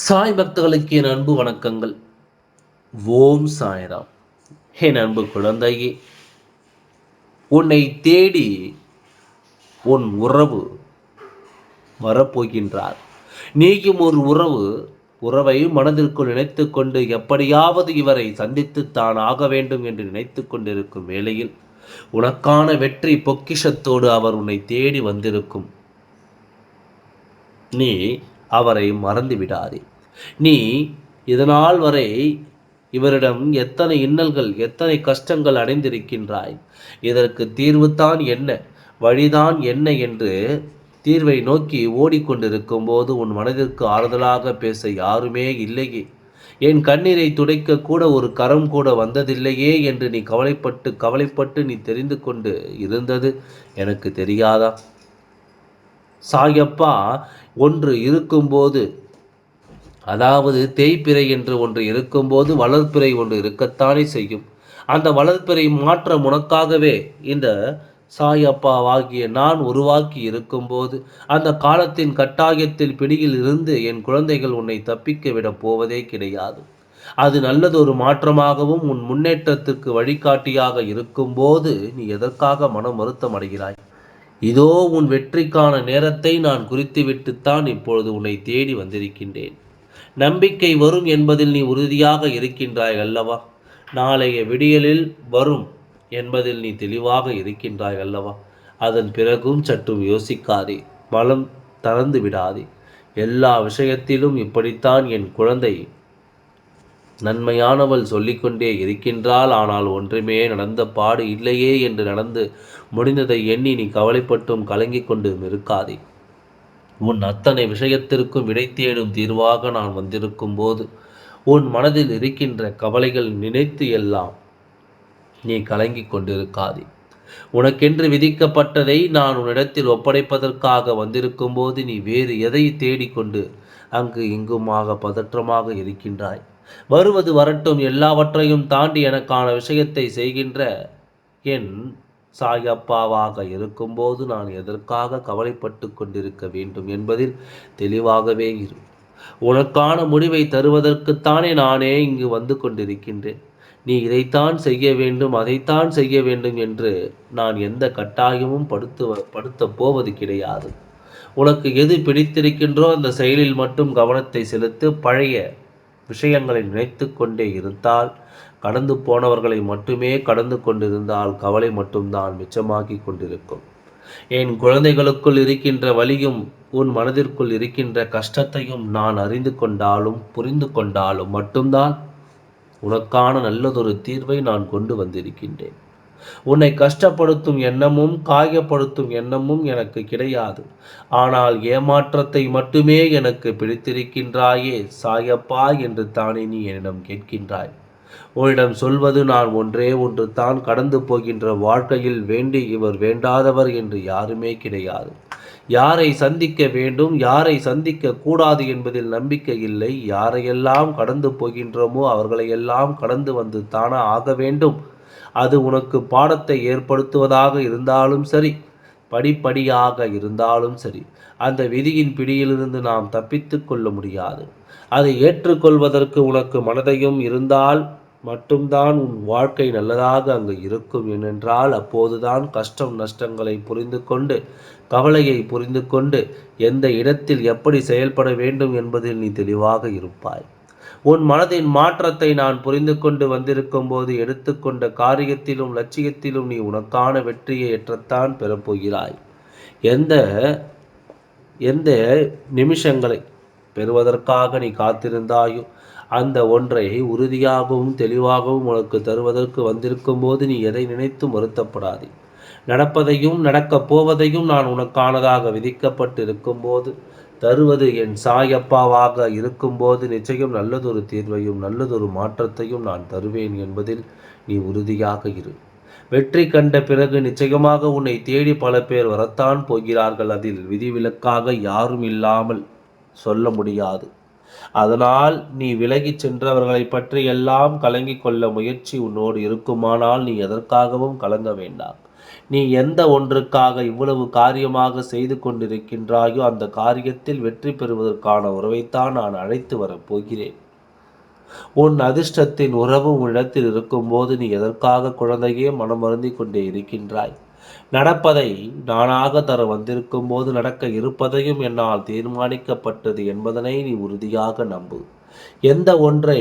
சாய் பக்தர்களுக்கு என் அன்பு வணக்கங்கள். ஓம் சாய்ராம். என் அன்பு குழந்தையே உன்னை தேடி உன் உறவு வரப்போகின்றார். நீயும் ஒரு உறவு உறவை மனதிற்குள் நினைத்து கொண்டு எப்படியாவது இவரை சந்தித்து தான் ஆக வேண்டும் என்று நினைத்து கொண்டிருக்கும் வேளையில் உனக்கான வெற்றி பொக்கிஷத்தோடு அவர் உன்னை தேடி வந்திருக்கும். நீ அவரை மறந்து விடாதே நீ இதனால் வரை இவரிடம் எத்தனை இன்னல்கள் எத்தனை கஷ்டங்கள் அடைந்திருக்கின்றாய்? இதற்கு தீர்வுதான் என்ன? வழிதான் என்ன என்று தீர்வை நோக்கி ஓடிக்கொண்டிருக்கும் போது உன் மனதிற்கு ஆறுதலாக பேச யாருமே இல்லையே. என் கண்ணீரை துடைக்க கூட ஒரு கரம் கூட வந்ததில்லையே என்று நீ கவலைப்பட்டு கவலைப்பட்டு நீ தெரிந்து கொண்டு இருந்தது எனக்கு தெரியாதா? சாயப்பா ஒன்று இருக்கும்போது அதாவது தேய்பிறை என்று ஒன்று இருக்கும்போது வளர்ப்பிறை ஒன்று இருக்கத்தானே செய்யும். அந்த வளர்ப்பிறை மாற்றம் உனக்காகவே. இந்த சாயப்பாவாகிய நான் உருவாக்கி இருக்கும்போது அந்த காலத்தின் கட்டாயத்தில் பிடியில் இருந்து என் குழந்தைகள் உன்னை தப்பிக்க விடப் போவதே கிடையாது. அது நல்லதொரு மாற்றமாகவும் உன் முன்னேற்றத்திற்கு வழிகாட்டியாக இருக்கும்போது நீ எதற்காக மனம் வருத்தம் அடைகிறாய் இதோ உன் வெற்றிக்கான நேரத்தை நான் குறித்துவிட்டுத்தான் இப்பொழுது உன்னை தேடி வந்திருக்கின்றேன். நம்பிக்கை வரும் என்பதில் நீ உறுதியாக இருக்கின்றாய் அல்லவா? நாளைய விடியலில் வரும் என்பதில் நீ தெளிவாக இருக்கின்றாய் அல்லவா? அதன் பிறகும் சற்றும் யோசிக்காதே மலம் தளர்ந்து விடாதே. எல்லா விஷயத்திலும் இப்படித்தான் என் குழந்தை நன்மையானவள் சொல்லிக்கொண்டே இருக்கின்றாள். ஆனால் ஒன்றுமே நடந்த பாடு இல்லையே என்று நடந்து முடிந்ததை எண்ணி நீ கவலைப்பட்டும் கலங்கிக் கொண்டும் இருக்காதே உன் அத்தனை விஷயத்திற்கும் விடை தேடும் தீர்வாக நான் வந்திருக்கும் போது உன் மனதில் இருக்கின்ற கவலைகள் நினைத்து எல்லாம் நீ கலங்கிக் கொண்டிருக்காதே. உனக்கென்று விதிக்கப்பட்டதை நான் உன்னிடத்தில் ஒப்படைப்பதற்காக வந்திருக்கும் போது நீ வேறு எதை தேடிக்கொண்டு அங்கு இங்குமாக பதற்றமாக இருக்கின்றாய்? வருவது வரட்டும் எல்லாவற்றையும் தாண்டி எனக்கான விஷயத்தை செய்கின்ற என் சாயப்பாவாக இருக்கும்போது நான் எதற்காக கவலைப்பட்டு கொண்டிருக்க வேண்டும் என்பதில் தெளிவாகவே இரு. உனக்கான முடிவை தருவதற்குத்தானே நானே இங்கு வந்து கொண்டிருக்கின்றேன். நீ இதைத்தான் செய்ய வேண்டும் அதைத்தான் செய்ய வேண்டும் என்று நான் எந்த கட்டாயமும் படுத்து படுத்த போவது கிடையாது. உனக்கு எது பிடித்திருக்கின்றோ அந்த செயலில் மட்டும் கவனத்தை செலுத்து பழைய விஷயங்களை நினைத்து கொண்டே இருந்தால் கடந்து போனவர்களை மட்டுமே கடந்து கொண்டிருந்தால் கவலை மட்டும்தான் மிச்சமாகி கொண்டிருக்கும். என் குழந்தைகளுக்குள் இருக்கின்ற வலியும் உன் மனதிற்குள் இருக்கின்ற கஷ்டத்தையும் நான் அறிந்து கொண்டாலும் புரிந்து கொண்டாலும் மட்டும்தான் உனக்கான நல்லதொரு தீர்வை நான் கொண்டு வந்திருக்கின்றேன். உன்னை கஷ்டப்படுத்தும் எண்ணமும் காயப்படுத்தும் எண்ணமும் எனக்கு கிடையாது. ஆனால் ஏமாற்றத்தை மட்டுமே எனக்கு பிடித்திருக்கின்றாயே சாயப்பா என்று தானே நீ என்னிடம் கேட்கின்றாய். உன்னிடம் சொல்வது நான் ஒன்றே ஒன்று தான் கடந்து போகின்ற வாழ்க்கையில் வேண்டி இவர் வேண்டாதவர் என்று யாருமே கிடையாது. யாரை சந்திக்க வேண்டும் யாரை சந்திக்க கூடாது என்பதில் நம்பிக்கை இல்லை. யாரையெல்லாம் கடந்து போகின்றோமோ அவர்களையெல்லாம் கடந்து வந்து தானா ஆக வேண்டும். அது உனக்கு பாடத்தை ஏற்படுத்துவதாக இருந்தாலும் சரி படிப்படியாக இருந்தாலும் சரி அந்த விதியின் பிடியிலிருந்து நாம் தப்பித்து கொள்ள முடியாது. அதை ஏற்றுக்கொள்வதற்கு உனக்கு மனதையும் இருந்தால் மட்டும்தான் உன் வாழ்க்கை நல்லதாக அங்கு இருக்கும். ஏனென்றால் அப்போதுதான் கஷ்டம் நஷ்டங்களை புரிந்து கொண்டு கவலையை புரிந்து கொண்டு எந்த இடத்தில் எப்படி செயல்பட வேண்டும் என்பதில் நீ தெளிவாக இருப்பாய். உன் மனதின் மாற்றத்தை நான் புரிந்து கொண்டு வந்திருக்கும் போது எடுத்துக்கொண்ட காரியத்திலும் லட்சியத்திலும் நீ உனக்கான வெற்றியை ஏற்றத்தான் பெறப்போகிறாய். எந்த எந்த நிமிஷங்களை பெறுவதற்காக நீ காத்திருந்தாயோ அந்த ஒன்றை உறுதியாகவும் தெளிவாகவும் உனக்கு தருவதற்கு வந்திருக்கும் போது நீ எதை நினைத்தும் வருத்தப்படாதே. நடப்பதையும் நடக்கப் போவதையும் நான் உனக்கானதாக விதிக்கப்பட்டிருக்கும் போது தருவது என் சாயப்பாவாக இருக்கும்போது நிச்சயம் நல்லதொரு தீர்வையும் நல்லதொரு மாற்றத்தையும் நான் தருவேன் என்பதில் நீ உறுதியாக இரு. வெற்றி கண்ட பிறகு நிச்சயமாக உன்னை தேடி பல பேர் வரத்தான் போகிறார்கள். அதில் விதிவிலக்காக யாரும் இல்லாமல் சொல்ல முடியாது. அதனால் நீ விலகிச் சென்றவர்களை பற்றி எல்லாம் கலங்கிக் கொள்ள முயற்சி உன்னோடு இருக்குமானால் நீ எதற்காகவும் கலங்க வேண்டாம். நீ எந்த ஒன்றுக்காக இவ்வளவு காரியமாக செய்து கொண்டிருக்கின்றாயோ அந்த காரியத்தில் வெற்றி பெறுவதற்கான உறவைத்தான் நான் அழைத்து வரப் போகிறேன் உன் அதிர்ஷ்டத்தின் உறவு உன்னிடத்தில் இருக்கும்போது நீ எதற்காக குழந்தையே மனமருந்தி கொண்டே இருக்கின்றாய்? நடப்பதை நானாக தர வந்திருக்கும் போது நடக்க இருப்பதையும் என்னால் தீர்மானிக்கப்பட்டது என்பதனை நீ உறுதியாக நம்பு. எந்த ஒன்றை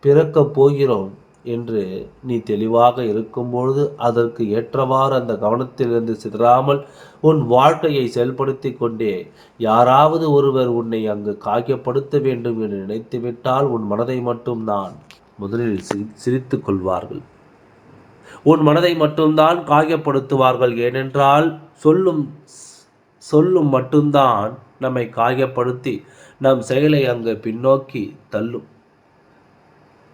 பிறக்கப் போகிறோம் என்று நீ தெளிவாக இருக்கும்பொழுது அதற்கு ஏற்றவாறு அந்த கவனத்திலிருந்து சிதறாமல் உன் வாழ்க்கையை செயல்படுத்தி கொண்டே யாராவது ஒருவர் உன்னை அங்கு காயப்படுத்த வேண்டும் என்று நினைத்துவிட்டால் உன் மனதை மட்டும் நான் முதலில் சிரித்து கொள்வார்கள். உன் மனதை மட்டும்தான் காயப்படுத்துவார்கள். ஏனென்றால் சொல்லும் சொல்லும் மட்டும்தான் நம்மை காயப்படுத்தி நம் செயலை அங்கு பின்னோக்கி தள்ளும்.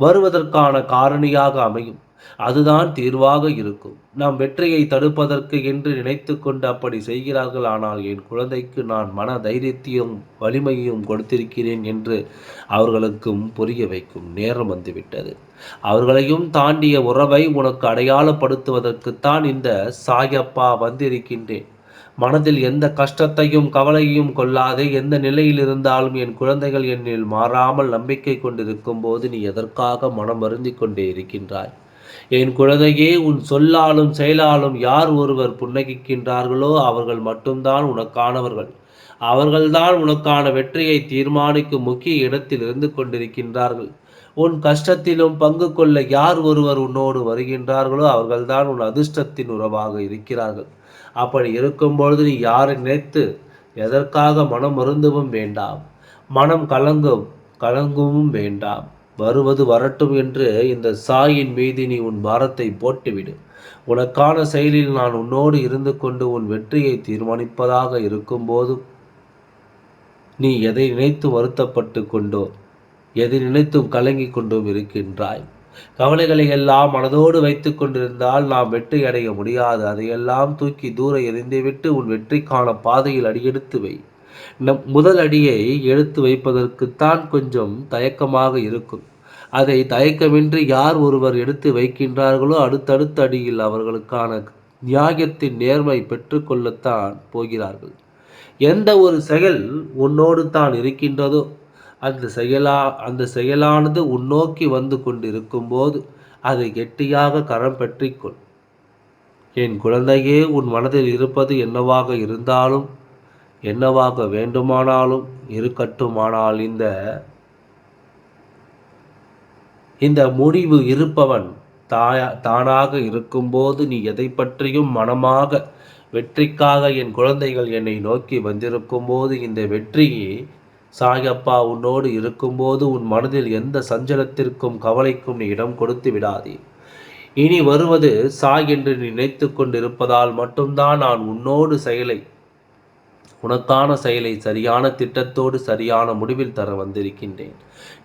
வருவதற்கான காரணியாக அமையும். அதுதான் தீர்வாக இருக்கும். நாம் வெற்றியை தடுப்பதற்கு என்று நினைத்து கொண்டு அப்படி செய்கிறார்கள். ஆனால் என் குழந்தைக்கு நான் மன தைரியத்தையும் வலிமையும் கொடுத்திருக்கிறேன் என்று அவர்களுக்கும் புரிய வைக்கும் நேரம் வந்துவிட்டது. அவர்களையும் தாண்டிய உறவை உனக்கு அடையாளப்படுத்துவதற்குத்தான் இந்த சாயப்பா வந்திருக்கின்றேன். மனதில் எந்த கஷ்டத்தையும் கவலையும் கொள்ளாதே எந்த நிலையில் இருந்தாலும் என் குழந்தைகள் என்னில் மாறாமல் நம்பிக்கை கொண்டிருக்கும் போது நீ எதற்காக மனம் வருந்தி கொண்டே இருக்கின்றாய்? என் குழந்தையே உன் சொல்லாலும் செயலாலும் யார் ஒருவர் புன்னகிக்கின்றார்களோ அவர்கள் மட்டும்தான் உனக்கானவர்கள். அவர்கள்தான் உனக்கான வெற்றியை தீர்மானிக்கும் முக்கிய இடத்தில் இருந்து கொண்டிருக்கின்றார்கள். உன் கஷ்டத்திலும் பங்கு கொள்ள யார் ஒருவர் உன்னோடு வருகின்றார்களோ அவர்கள்தான் உன் அதிர்ஷ்டத்தின் உறவாக இருக்கிறார்கள். அப்படி இருக்கும் பொழுது நீ யாரை நினைத்து எதற்காக மனம் மருந்தவும் வேண்டாம். மனம் கலங்கும் கலங்கவும் வேண்டாம். வருவது வரட்டும் என்று இந்த சாயின் மீது நீ உன் பாரத்தை போட்டுவிடு. உனக்கான செயலில் நான் உன்னோடு இருந்து கொண்டு உன் வெற்றியை தீர்மானிப்பதாக இருக்கும்போது நீ எதை நினைத்து வருத்தப்பட்டு கொண்டோ? எதை நினைத்தும் கலங்கி கொண்டும் இருக்கின்றாய். கவலைகளை எல்லாம் மனதோடு வைத்து கொண்டிருந்தால் நாம் வெற்றி அடைய முடியாது. அதையெல்லாம் தூக்கி தூர எறிந்துவிட்டு உன் வெற்றிக்கான பாதையில் அடியெடுத்து வை. நம் முதல் அடியை எடுத்து வைப்பதற்குத்தான் கொஞ்சம் தயக்கமாக இருக்கும். அதை தயக்கமின்றி யார் ஒருவர் எடுத்து வைக்கின்றார்களோ அடுத்தடுத்த அடியில் அவர்களுக்கான நியாயத்தின் நேர்மை பெற்றுக்கொள்ளத்தான் போகிறார்கள். எந்த ஒரு செயல் உன்னோடு தான் இருக்கின்றதோ அந்த செயலா அந்த செயலானது உன்னோக்கி வந்து கொண்டிருக்கும்போது அதை கெட்டியாக கரம் பற்றிக்கொள். என் குழந்தையே உன் மனதில் இருப்பது என்னவாக இருந்தாலும் என்னவாக வேண்டுமானாலும் இருக்கட்டுமானால் இந்த இந்த முடிவு இருப்பவன் தாயா தானாக இருக்கும்போது நீ எதை பற்றியும் மனமாக வெற்றிக்காக என் குழந்தைகள் என்னை நோக்கி வந்திருக்கும் போது இந்த வெற்றியை சாயப்பா உன்னோடு இருக்கும்போது உன் மனதில் எந்த சஞ்சலத்திற்கும் கவலைக்கும் நீ இடம் கொடுத்து விடாதே. இனி வருவது சாய் என்று நினைத்து கொண்டிருப்பதால் மட்டும்தான் நான் உன்னோடு செயலை உனக்கான செயலை சரியான திட்டத்தோடு சரியான முடிவில் தர வந்திருக்கின்றேன்.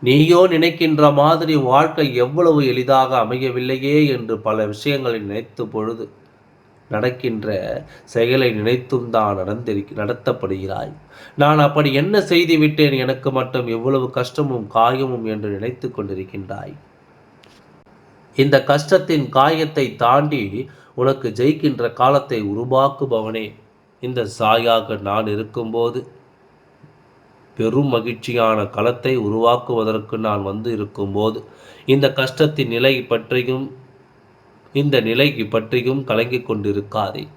நீயோ நினைக்கின்ற மாதிரி வாழ்க்கை எவ்வளவு எளிதாக அமையவில்லையே என்று பல விஷயங்களை நினைத்த பொழுது நடக்கின்ற செயலை நினைத்தும் தான் நடந்திரு நடத்தப்படுகிறாய். நான் அப்படி என்ன செய்து விட்டேன் எனக்கு மட்டும் எவ்வளவு கஷ்டமும் காயமும் என்று நினைத்து கொண்டிருக்கின்றாய். இந்த கஷ்டத்தின் காயத்தை தாண்டி உனக்கு ஜெயிக்கின்ற காலத்தை உருவாக்குபவனே. இந்த சாயாக நான் இருக்கும்போது பெரும் மகிழ்ச்சியான களத்தை உருவாக்குவதற்கு நான் வந்து இருக்கும்போது இந்த கஷ்டத்தின் நிலை பற்றியும் இந்த நிலை பற்றியும் கலங்கிக் கொண்டிருக்காதே.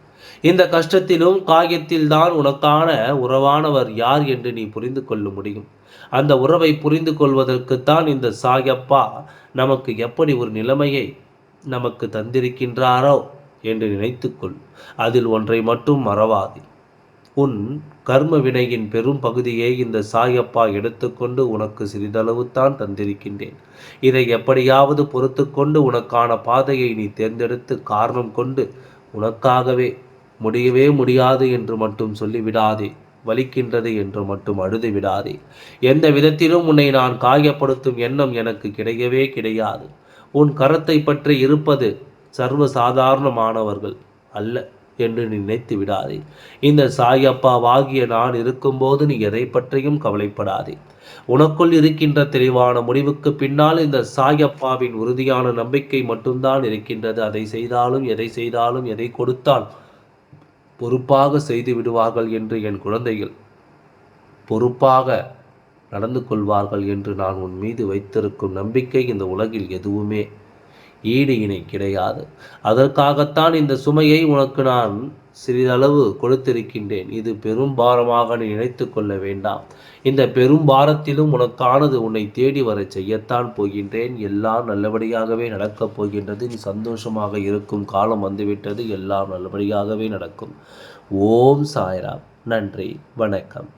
இந்த கஷ்டத்திலும் காயத்தில்தான் உனக்கான உறவானவர் யார் என்று நீ புரிந்து கொள்ள முடியும். அந்த உறவை புரிந்து கொள்வதற்குத்தான் இந்த சாயப்பா நமக்கு எப்படி ஒரு நிலைமையை நமக்கு தந்திருக்கின்றாரோ என்று நினைத்துக்கொள். அதில் ஒன்றை மட்டும் மறவாதே. உன் கர்ம வினையின் பெரும் பகுதியை இந்த சாயப்பா எடுத்துக்கொண்டு உனக்கு சிறிதளவு தான் தந்திருக்கின்றேன். இதை எப்படியாவது பொறுத்து கொண்டு உனக்கான பாதையை நீ தேர்ந்தெடுத்து காரணம் கொண்டு உனக்காகவே முடியவே முடியாது என்று மட்டும் சொல்லிவிடாதே வலிக்கின்றது என்று மட்டும் அழுது விடாதே எந்த விதத்திலும் உன்னை நான் காயப்படுத்தும் எண்ணம் எனக்கு கிடையவே கிடையாது. உன் கரத்தை பற்றி இருப்பது சர்வ சாதாரணமானவர்கள் அல்ல. என்று நினைத்து விடாதே. இந்த சாயப்பாவாகிய நான் இருக்கும்போது நீ எதை பற்றியும் கவலைப்படாதே. உனக்குள் இருக்கின்ற தெளிவான முடிவுக்கு பின்னால் இந்த சாயப்பாவின் உறுதியான நம்பிக்கை மட்டும்தான் இருக்கின்றது. அதை செய்தாலும் எதை செய்தாலும் எதை கொடுத்தால் பொறுப்பாக செய்து விடுவார்கள் என்று என் குழந்தைகள் பொறுப்பாக நடந்து கொள்வார்கள் என்று நான் உன் மீது வைத்திருக்கும் நம்பிக்கை இந்த உலகில் எதுவுமே ஈடு இணை கிடையாது. அதற்காகத்தான் இந்த சுமையை உனக்கு நான் சிறிதளவு கொடுத்திருக்கின்றேன். இது பெரும் பாரமாக நீ நினைத்து கொள்ள வேண்டாம். இந்த பெரும் பாரத்திலும் உனக்கானது உன்னை தேடி வர செய்யத்தான் போகின்றேன். எல்லாம் நல்லபடியாகவே நடக்கப் போகின்றது. நீ சந்தோஷமாக இருக்கும் காலம் வந்துவிட்டது. எல்லாம் நல்லபடியாகவே நடக்கும். ஓம் சாய்ராம். நன்றி. வணக்கம்.